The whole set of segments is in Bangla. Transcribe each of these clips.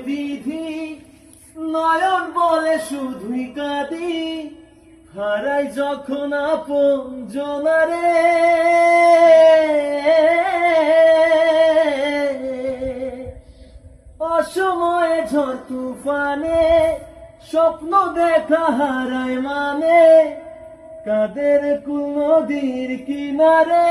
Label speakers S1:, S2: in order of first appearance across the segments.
S1: বিধি, নয়ন বলে শুধুই কাঁদি। হারাই যখন আপন জোনারে। অসময়ে ঝড় তুফানে, স্বপ্ন দেখা হারায় মানে। কাদের কুল নদীর কিনারে?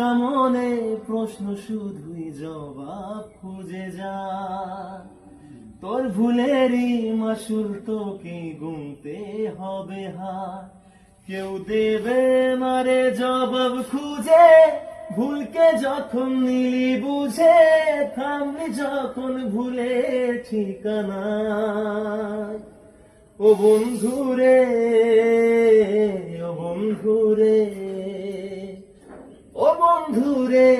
S1: একা মনে, প্রশ্ন শুধুই জবাব খুঁজে যা। তোর ভুলেরই মাসুল তোকে গুনতে হবে হা কেউ দেবে মারে জবাব খুঁজে, ভুলকে যখন নিলি বুঝে থামলি যখন ভুলে ঠিকানা ও বন্ধুরে ও বন্ধুরে। ও বন্ধুরে